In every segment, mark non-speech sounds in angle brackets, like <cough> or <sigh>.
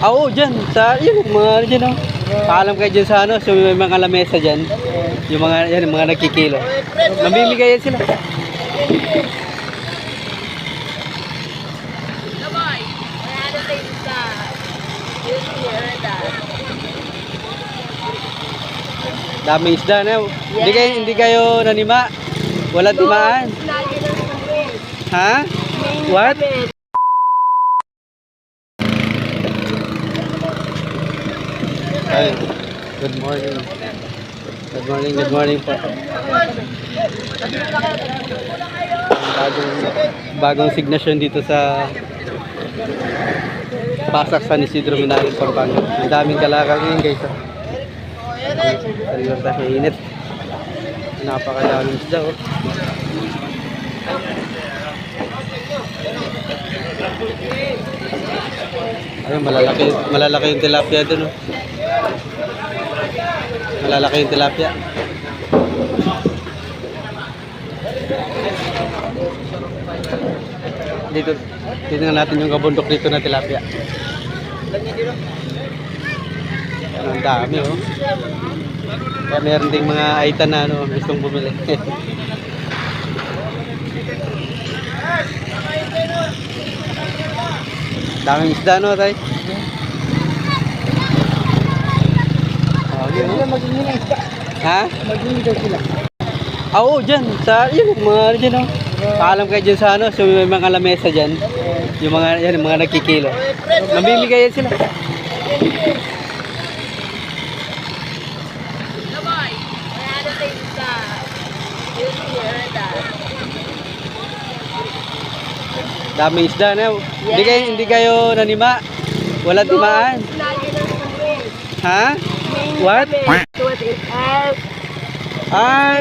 Ah, Oo, dyan. Sa, yun, mga ano dyan, oh. Paalam kayo dyan sa ano, so may mga lamesa dyan. Yung mga, yan, yung mga nagkikilo. Namimigay yan sila. Daming isda na. Hindi kayo, hindi kayo nanima. Wala timaan. Ha? What? Ay, good morning. Good morning, good morning po. Bagong, bagong signasyon dito sa Pasak San Isidro Minaling Pampanga. Ang daming kalakal ngayon guys. ah. Talagang sa init. Napakadaming isda oh. Ayun, malalaki, malalaki yung tilapia dun oh. Malalaki yung tilapia. Dito, tingnan natin yung kabundok dito na tilapia. Ang dami oh. Kaya meron ding mga aitan na ano, gustong bumili. <laughs> Daming isda no, tay? Oh, yun, oh. Ha? Ah, Oo, dyan. Sa, yun, mga ano dyan, oh. Paalam kayo dyan sa ano, so may mga lamesa dyan. Yung mga, yan, yung mga nagkikilo. Namimigay yan sila. Daming isda na. Hindi kayo, hindi kayo nanima. Wala timaan. Ha? What?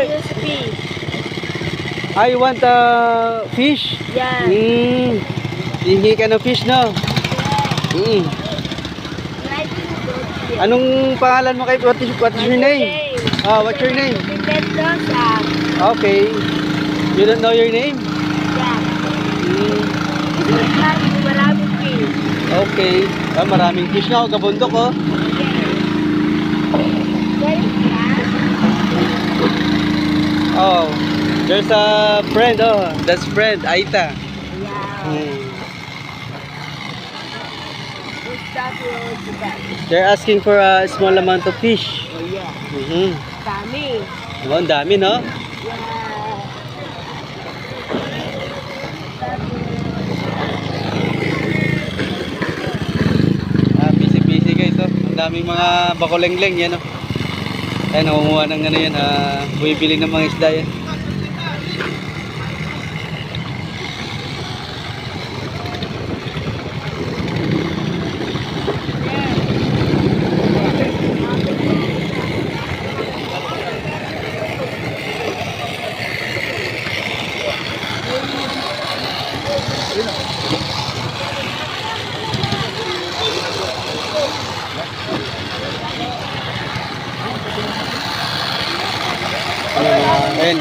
Crispy. I want uh, fish. Yeah. Mm. Hingi ka ng fish, no? Mm. Anong pangalan mo kay what is, what is your name? Ah, what's your name? Okay. You don't know your name? Yeah. Mm. Okay. Ah, maraming fish na ako, kabundok oh. Where is that? Oh. There's a friend, oh. That's friend, Aita. Yeah. Mm. Best. They're asking for a small amount of fish. Oh yeah. Mhm. Dami. Oh, ang dami, no? Yeah. Ah, busy busy guys oh. Ang daming mga bakulengleng yan oh. Ayan, nakunguha ng ano yan, ah, bumibili ng mga isda yan. Ano mga, ayun.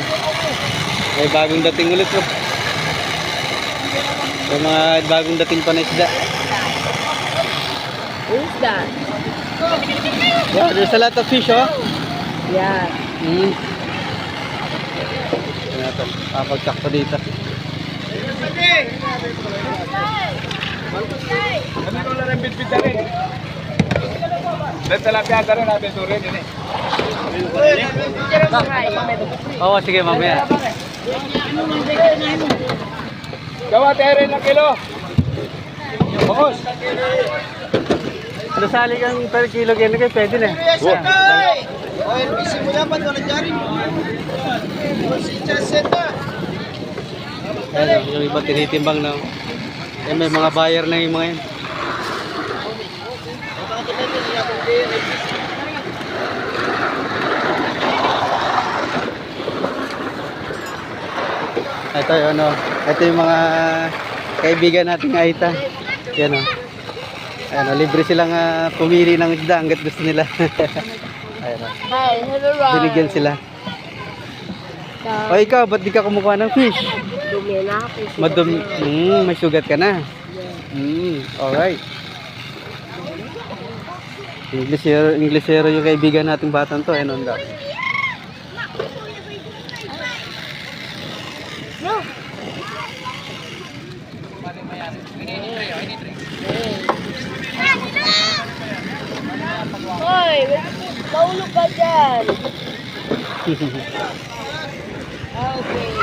May bagong dating ulit oh. May mga bagong dating pa na isda. Who's that? Yeah, there's a lot of fish oh. Yeah. Mm. Ano ito? Papagtakto dito. Kami ko lang bitbit na rin. Dahil talapia ka rin natin turin yun eh. Oo, sige mamaya. Gawa tere ng kilo. Bukos. Nasali kang per kilo ganyan kayo, pwede na. Ayan, oh, yung iba tinitimbang na. Eh, may mga buyer na yung mga yan. Ito yung ano, ito yung mga kaibigan nating Aita. Yan o. Ayan o, libre silang ah, pumili ng isda hanggat gusto nila. <laughs> Ayan o, Hi, hello, Ron. binigyan sila. O ikaw, ba't di ka kumukuha ng fish? Dumi na ako. Madum, mm, may sugat ka na. Mm, alright. Inglesero, Inglesero yung kaibigan nating batang to, eh, ano daw. Hoy, maulog ka dyan. <laughs> Okay.